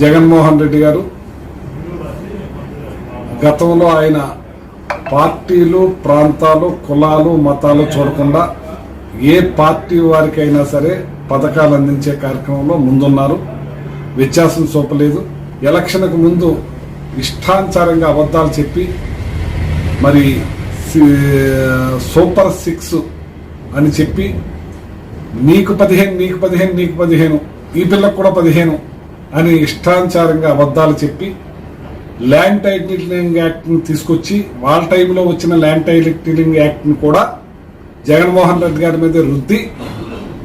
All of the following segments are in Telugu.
జగన్మోహన్ రెడ్డి గారు. గతంలో ఆయన పార్టీలు ప్రాంతాలు కులాలు మతాలు చూడకుండా ఏ పార్టీ వారికైనా సరే పథకాలు అందించే కార్యక్రమంలో ముందున్నారు. వ్యత్యాసం చూపలేదు. ఎలక్షన్కు ముందు ఇష్టానుసారంగా అబద్ధాలు చెప్పి మరి సి- సూపర్ సిక్స్ అని చెప్పి నీకు పదిహేను నీకు పదిహేను నీకు పదిహేను ఈ పిల్లకు కూడా పదిహేను అని ఇష్టానుసారంగా అబద్ధాలు చెప్పి ల్యాండ్ టైటిలింగ్ యాక్ట్ని తీసుకొచ్చి వాళ్ళ టైంలో వచ్చిన ల్యాండ్ టైటిలింగ్ యాక్ట్ని కూడా జగన్మోహన్ రెడ్డి గారి మీద రుద్ది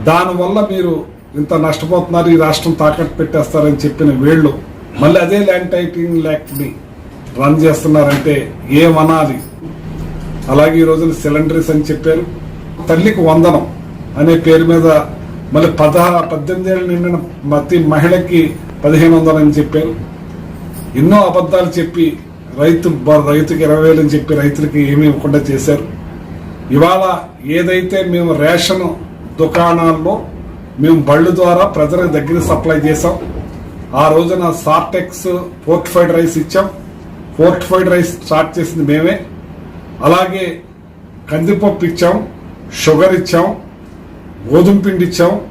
దానివల్ల మీరు ఇంత నష్టపోతున్నారు ఈ రాష్ట్రం తాకట్టు పెట్టేస్తారని చెప్పిన వీళ్ళు మళ్ళీ అదే ల్యాండ్ టైటిలింగ్ యాక్ట్ని రన్ చేస్తున్నారంటే ఏమనాలి? అలాగే ఈ రోజున అని చెప్పారు తల్లికి వందనం అనే పేరు మీద మళ్ళీ పదహా పద్దెనిమిది ఏళ్ళు నిండిన ప్రతి మహిళకి పదిహేను వందలని అని చెప్పారు. ఎన్నో అబద్ధాలు చెప్పి రైతు బ- రైతుకి ఇరవై వేలు అని చెప్పి రైతులకి ఏమీ ఇవ్వకుండా చేశారు. ఇవాళ ఏదైతే మేము రేషన్ దుకాణాల్లో మేము బళ్ళు ద్వారా ప్రజలకు దగ్గర సప్లై చేసాం ఆ రోజున సార్టెక్స్ ఫోర్టిఫైడ్ రైస్ ఇచ్చాం. ఫోర్టిఫైడ్ రైస్ స్టార్ట్ చేసింది మేమే. అలాగే కందిపప్పు ఇచ్చాం షుగర్ ఇచ్చాం గోధుమ పిండి ఇచ్చాం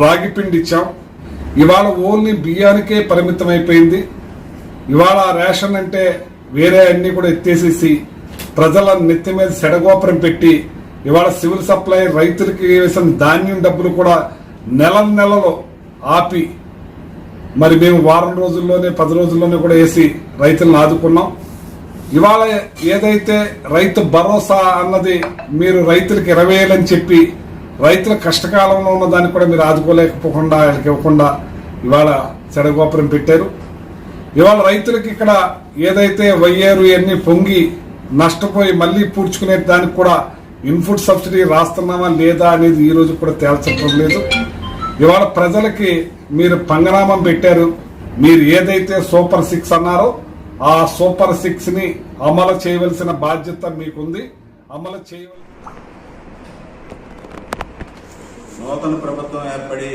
రాగి పిండి ఇచ్చాం ఇవాళ ఓన్లీ బియ్యానికే పరిమితం అయిపోయింది ఇవాళ రేషన్ అంటే వేరే అన్ని కూడా ఎత్తేసేసి ప్రజల నెత్తి మీద సెడగోపురం పెట్టి ఇవాళ సివిల్ సప్లై రైతులకి వేసిన ధాన్యం డబ్బులు కూడా నెల నెలలో ఆపి మరి మేము వారం రోజుల్లోనే పది రోజుల్లోనే కూడా వేసి రైతులను ఆదుకున్నాం. ఇవాళ ఏదైతే రైతు భరోసా అన్నది మీరు రైతులకు ఇరవై అని చెప్పి రైతుల కష్టకాలంలో ఉన్న దాన్ని కూడా మీరు ఆదుకోలేకపోకుండా వాళ్ళకి ఇవ్వకుండా ఇవాళ చెడగోపురం పెట్టారు. ఇవాళ రైతులకి ఇక్కడ ఏదైతే వయ్యారు ఇవన్నీ పొంగి నష్టపోయి మళ్ళీ పూడ్చుకునే దానికి కూడా ఇన్పుట్ సబ్సిడీ రాస్తున్నామా లేదా అనేది ఈ రోజు కూడా తేల్చడం లేదు. ఇవాళ ప్రజలకి మీరు పంగనామం పెట్టారు. మీరు ఏదైతే సూపర్ సిక్స్ అన్నారో ఆ సూపర్ సిక్స్ని అమలు చేయవలసిన బాధ్యత మీకుంది. అమలు చేయవలసిన నూతన ప్రభుత్వం ఏర్పడి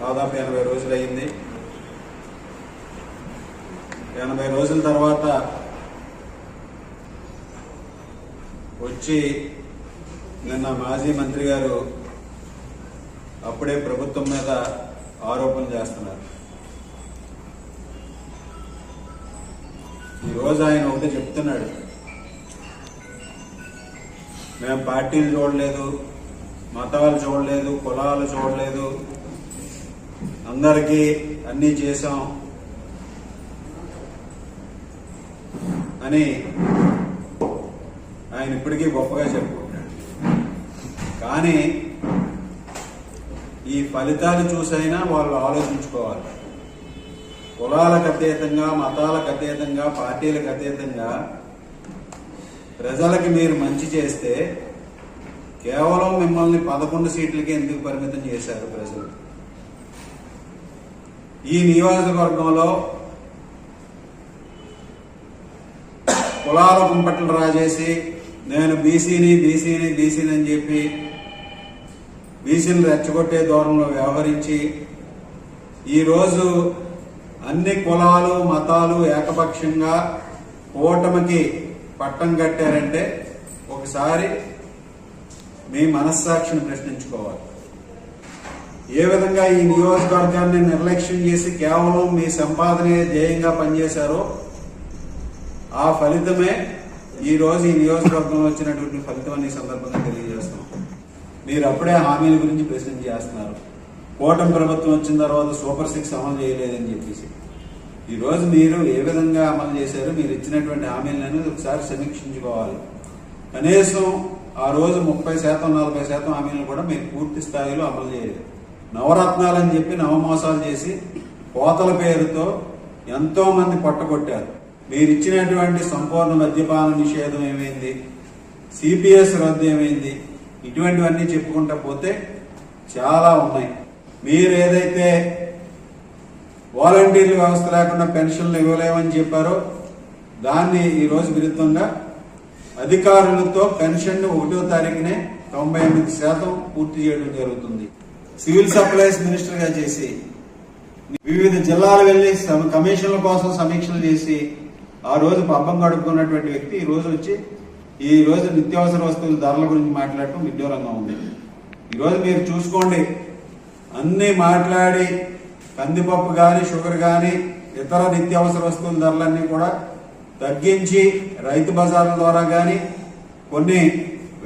దాదాపు ఎనభై రోజులు అయింది ఎనభై రోజుల తర్వాత వచ్చి నిన్న మాజీ మంత్రి గారు అప్పుడే ప్రభుత్వం మీద ఆరోపణలు చేస్తున్నారు. ఈరోజు ఆయన ఒకటి చెప్తున్నాడు. మేము పార్టీలు చూడలేదు మతాలు చూడలేదు కులాలు చూడలేదు. అందరికీ అన్నీ చేశాం. అని ఆయన ఇప్పటికీ గొప్పగా చెప్పుకుంటాడు. కానీ ఈ ఫలితాలు చూసైనా వాళ్ళు ఆలోచించుకోవాలి. కులాలకు అతీతంగా మతాలకు అతీతంగా పార్టీలకు అతీతంగా ప్రజలకి మీరు మంచి చేస్తే కేవలం మిమ్మల్ని పదకొండు సీట్లకే ఎందుకు పరిమితం చేశారు ప్రజలు? ఈ నియోజకవర్గంలో కులాల కుంపట్లు రాజేసి నేను బీసీని బీసీని బీసీని అని చెప్పి బీసీని రెచ్చగొట్టే దూరంలో వ్యవహరించి ఈరోజు అన్ని కులాలు మతాలు ఏకపక్షంగా కూటమికి పట్టం కట్టారంటే ఒకసారి మీ మనస్సాక్షిని ప్రశ్నించుకోవాలి. ఏ విధంగా ఈ నియోజకవర్గాన్ని నిర్లక్ష్యం చేసి కేవలం మీ సంపాదనే ధ్యేయంగా పనిచేశారో ఆ ఫలితమే ఈరోజు ఈ నియోజకవర్గంలో వచ్చినటువంటి ఫలితం అని సందర్భంగా తెలియజేస్తున్నాం. మీరు అప్పుడే హామీల గురించి ప్రశ్న చేస్తున్నారు. కూటమి ప్రభుత్వం వచ్చిన తర్వాత సూపర్ సిక్స్ అమలు చేయలేదని చెప్పేసి. ఈరోజు మీరు ఏ విధంగా అమలు చేశారు మీరు ఇచ్చినటువంటి హామీలను ఒకసారి సమీక్షించుకోవాలి. కనీసం ఆ రోజు ముప్పై శాతం నలభై శాతం హామీలను కూడా మీరు పూర్తి స్థాయిలో అమలు చేయలేదు నవరత్నాలని చెప్పి నవమోసాలు చేసి కోతల పేరుతో ఎంతో మంది పట్టగొట్టారు మీరు ఇచ్చినటువంటి సంపూర్ణ మద్యపాన నిషేధం ఏమైంది? సిపిఎస్ రద్దు ఏమైంది? ఇటువంటివన్నీ చెప్పుకుంటా పోతే చాలా ఉన్నాయి. మీరు ఏదైతే వాలంటీర్ వ్యవస్థ లేకుండా పెన్షన్లు ఇవ్వలేమని చెప్పారో దాన్ని ఈరోజు విరుద్ధంగా అధికారులతో పెన్షన్ ఒకటో తారీఖునే తొంభై ఎనిమిది శాతం పూర్తి చేయడం జరుగుతుంది. సివిల్ సప్లైస్ మినిస్టర్గా చేసి వివిధ జిల్లాలు వెళ్ళి కమిషన్ల కోసం సమీక్షలు చేసి ఆ రోజు పబ్బం గడుపుకున్నటువంటి వ్యక్తి ఈ రోజు వచ్చి ఈ రోజు నిత్యావసర వస్తువుల ధరల గురించి మాట్లాడటం విడ్డూరంగా ఉంది. ఈరోజు మీరు చూసుకోండి. అన్ని మాట్లాడి కందిపప్పు కానీ షుగర్ కానీ ఇతర నిత్యావసర వస్తువుల ధరలన్నీ కూడా తగ్గించి రైతు బజార్ల ద్వారా కానీ కొన్ని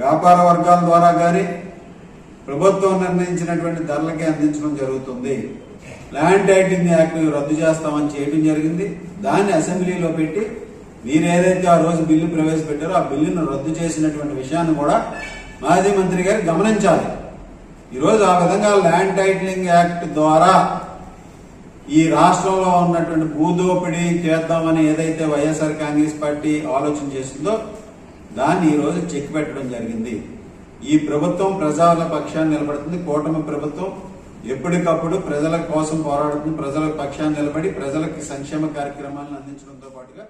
వ్యాపార వర్గాల ద్వారా కానీ ప్రభుత్వం నిర్ణయించినటువంటి ధరలకే అందించడం జరుగుతుంది. ల్యాండ్ టైటింగ్ యాక్ట్ రద్దు చేస్తామని చేయడం జరిగింది. దాన్ని అసెంబ్లీలో పెట్టి మీరు ఏదైతే ఆ రోజు బిల్లు ప్రవేశపెట్టారో ఆ బిల్లును రద్దు చేసినటువంటి విషయాన్ని కూడా మాజీ మంత్రి గారు గమనించాలి. ఈరోజు ఆ విధంగా ల్యాండ్ టైటిలింగ్ యాక్ట్ ద్వారా ఈ రాష్ట్రంలో ఉన్నటువంటి భూదోపిడీ చేద్దామని ఏదైతే వైఎస్ఆర్ కాంగ్రెస్ పార్టీ ఆలోచన చేసిందో దాన్ని ఈరోజు చెక్ పెట్టడం జరిగింది. ఈ ప్రభుత్వం ప్రజల పక్షాన్ని నిలబడుతుంది. కూటమి ప్రభుత్వం ఎప్పటికప్పుడు ప్రజల కోసం పోరాడుతుంది. ప్రజల పక్షాన్ని నిలబడి ప్రజలకు సంక్షేమ కార్యక్రమాలను అందించడంతో పాటుగా